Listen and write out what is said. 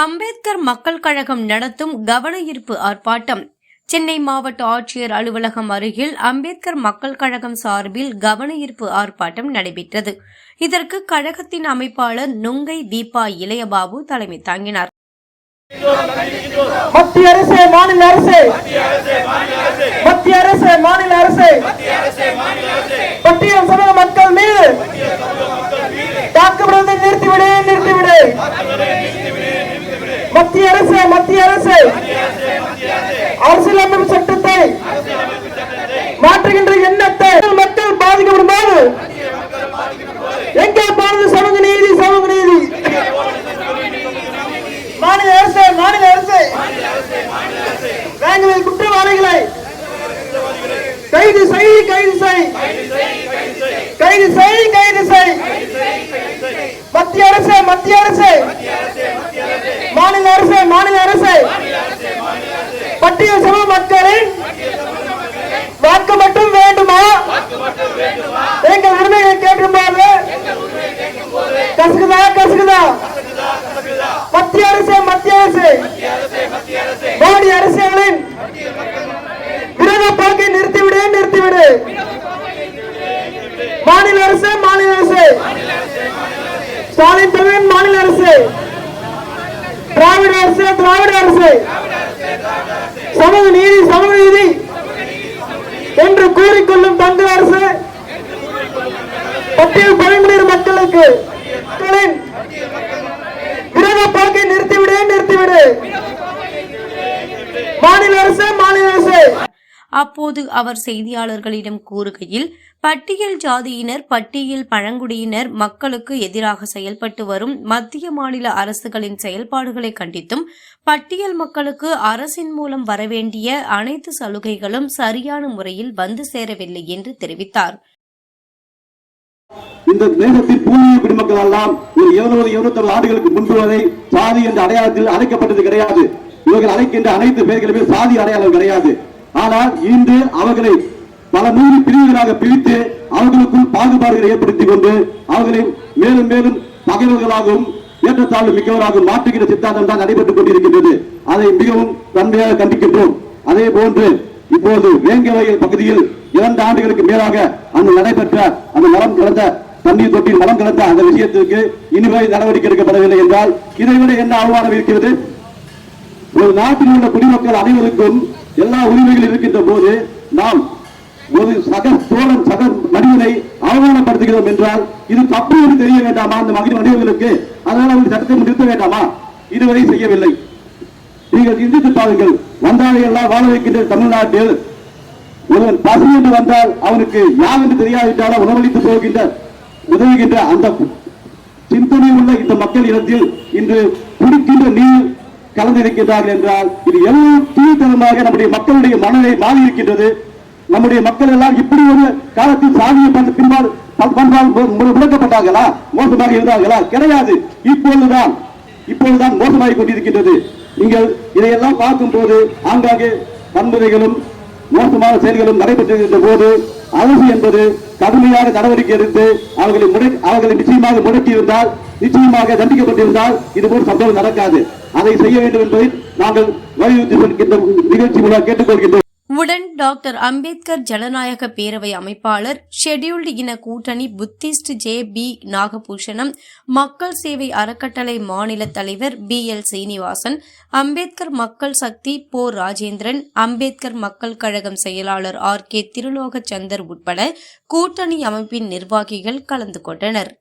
அம்பேத்கர் மக்கள் கழகம் நடத்தும் கவன ஈர்ப்பு ஆர்ப்பாட்டம். சென்னை மாவட்ட ஆட்சியர் அலுவலகம் அருகில் அம்பேத்கர் மக்கள் கழகம் சார்பில் கவன ஈர்ப்பு ஆர்ப்பாட்டம் நடைபெற்றது. இதற்கு கழகத்தின் அமைப்பாளர் நுங்கை தீபா இளையபாபு தலைமை தாங்கினார். மத்திய அரசு மாநில அரசு. மத்திய அரசு மாநில அரசு. பட்டியல் சமூக மக்கள் மீது தாக்கப்படுவதை நிறுத்திவிடு நிறுத்திவிடு. மத்திய அரசு மத்திய அரசு. அரசியலமைப்பு சட்டத்தை மாற்றுகின்ற எண்ணத்தை மக்கள் பாதிக்கப்படும் போது எங்கே போனது சமூக நீதி சமூக நீதி? மாநில அரசு மாநில அரசு. நாங்கள் குற்றவாளிகளை கைது செய் கைது செய். கைது செய் கைது செய். மத்திய அரசு மத்திய அரசு மாநில அரசு மாநில அரசு பட்டியல் சமூக மக்களின் வாக்கு மட்டும் வேண்டுமா எங்கள் உரிமைகளை கேட்கும்போது கசுகுதா கசுகுதா மத்திய அரசு மத்திய அரசு மோடி அரசுகளின் விரோத போக்கை நிறுத்திவிடு நிறுத்திவிடு மாநில அரசு மாநில அரசு. ஸ்டாலின் தலைவன் மாநில அரசு. திராவிட அரசு திராவிட அரசு. சமூக நீதி சமூக நீதி என்று கூறிக்கொள்ளும் தங்க அரசு. பட்டியல் பழங்குடியினர் மக்களுக்கு மக்களின் விரோத போக்கை நிறுத்திவிடு நிறுத்திவிடு. மாநில அப்போது அவர் செய்தியாளர்களிடம் கூறுகையில் பட்டியல் ஜாதியினர் பட்டியல் பழங்குடியினர் மக்களுக்கு எதிராக செயல்பட்டு வரும் மத்திய மாநில அரசுகளின் செயல்பாடுகளை கண்டித்தும் பட்டியல் மக்களுக்கு அரசின் மூலம் வரவேண்டிய அனைத்து சலுகைகளும் சரியான முறையில் வந்து சேரவில்லை என்று தெரிவித்தார். இந்த தேசத்தின் பூர்வீக குடிமக்கள் எல்லாம் ஒரு இருநூறு இருநூத்தி ஆண்டுகளுக்கு முன்பு வரை சாதி என்ற அடையாளத்தில் அழைக்கப்பட்டது கிடையாது. இவர்கள் அழைக்கின்ற அனைத்து பெயர்களுமே சாதி அடையாளம் கிடையாது. ஆனால் இன்று அவர்களை பல நூறு பிரிவுகளாக பிரித்து அவர்களுக்குள் பாகுபாடுகளை ஏற்படுத்திக் கொண்டு அவர்களை மேலும் மேலும் பகைவர்களாகவும் ஏற்றத்தாழ்வு மிக்கவராகவும் மாற்றுகிற சித்தாந்தம் தான் நடைபெற்றுக் கொண்டிருக்கின்றது. அதை மிகவும் தன்மையாக கண்டிக்கின்றோம். அதே போன்று இப்போது வேங்கவயல் பகுதியில் இரண்டு ஆண்டுகளுக்கு மேலாக அங்கு நடைபெற்ற அந்த மரம் கலந்த தண்ணீர் தொட்டில் மலம் கலந்த அந்த விஷயத்திற்கு இனிவரை நடவடிக்கை எடுக்கப்படவில்லை என்றால் இதைவிட என்ன அவமானம் இருக்கிறது? ஒரு நாட்டில் உள்ள குடிமக்கள் அனைவருக்கும் எல்லா உரிமைகள் இருக்கின்ற போது நாம் ஒரு சக தோழன் சக மனிதனை அவமானப்படுத்துகிறோம் என்றால் இது தப்பு என்று தெரிய வேண்டாமா? அந்த மகிழ் மனிதர்களுக்கு அதனால் அவர்கள் சட்டத்தை நிறுத்த வேண்டாமா? இதுவரை செய்யவில்லை. நீங்கள் சிந்தித்து பாருங்கள் வந்தாலை எல்லாம் வாழ வைக்கின்ற தமிழ்நாட்டில் ஒருவன் பசி என்று வந்தால் அவனுக்கு யார் என்று தெரியாவிட்டாலும் உணவளித்து போகின்ற உதவுகின்ற அந்த சிந்தனை உள்ள இந்த மக்கள் இடத்தில் இன்று குடிக்கின்ற நீர் கலந்திருக்கின்றார்கள் என்றால் இது எல்லாம் தீவிரமாக நம்முடைய மக்களுடைய மனதை மாறி இருக்கின்றது நம்முடைய மக்கள் எல்லாம் இப்படி ஒரு காலத்தில் சாதியை பின்பால் பண்பால் முடக்கப்பட்டார்களா? மோசமாக இருந்தார்களா? கிடையாது. இப்பொழுதுதான் இப்பொழுதுதான் மோசமாகிக் கொண்டிருக்கின்றது. நீங்கள் இதையெல்லாம் பார்க்கும்போது ஆங்காங்கே வன்முறைகளும் மோசமான செயல்களும் நடைபெற்றிருக்கின்ற போது அரசு என்பது கடுமையான நடவடிக்கை எடுத்து அவர்களை அவர்களை நிச்சயமாக முடக்கியிருந்தால் நிச்சயமாக தண்டிக்கப்பட்டிருந்தால் இது போல் சம்பவம் நடக்காது. அதை செய்ய வேண்டும் என்பதை நாங்கள் வலியுறுத்தி சொல்கின்ற நிகழ்ச்சி மூலம் கேட்டுக்கொள்கின்றோம் உடன் டாக்டர் அம்பேத்கர் ஜனநாயக பேரவை அமைப்பாளர் ஷெட்யூல்டு இன கூட்டணி புத்திஸ்ட் ஜே பி நாகபூஷணம் மக்கள் சேவை அறக்கட்டளை மாநில தலைவர் பி எல் சீனிவாசன் அம்பேத்கர் மக்கள் சக்தி போ ராஜேந்திரன் அம்பேத்கர் மக்கள் கழகம் செயலாளர் ஆர் கே திருலோகச்சந்தர் உட்பட கூட்டணி அமைப்பின் நிர்வாகிகள் கலந்து கொண்டனர்.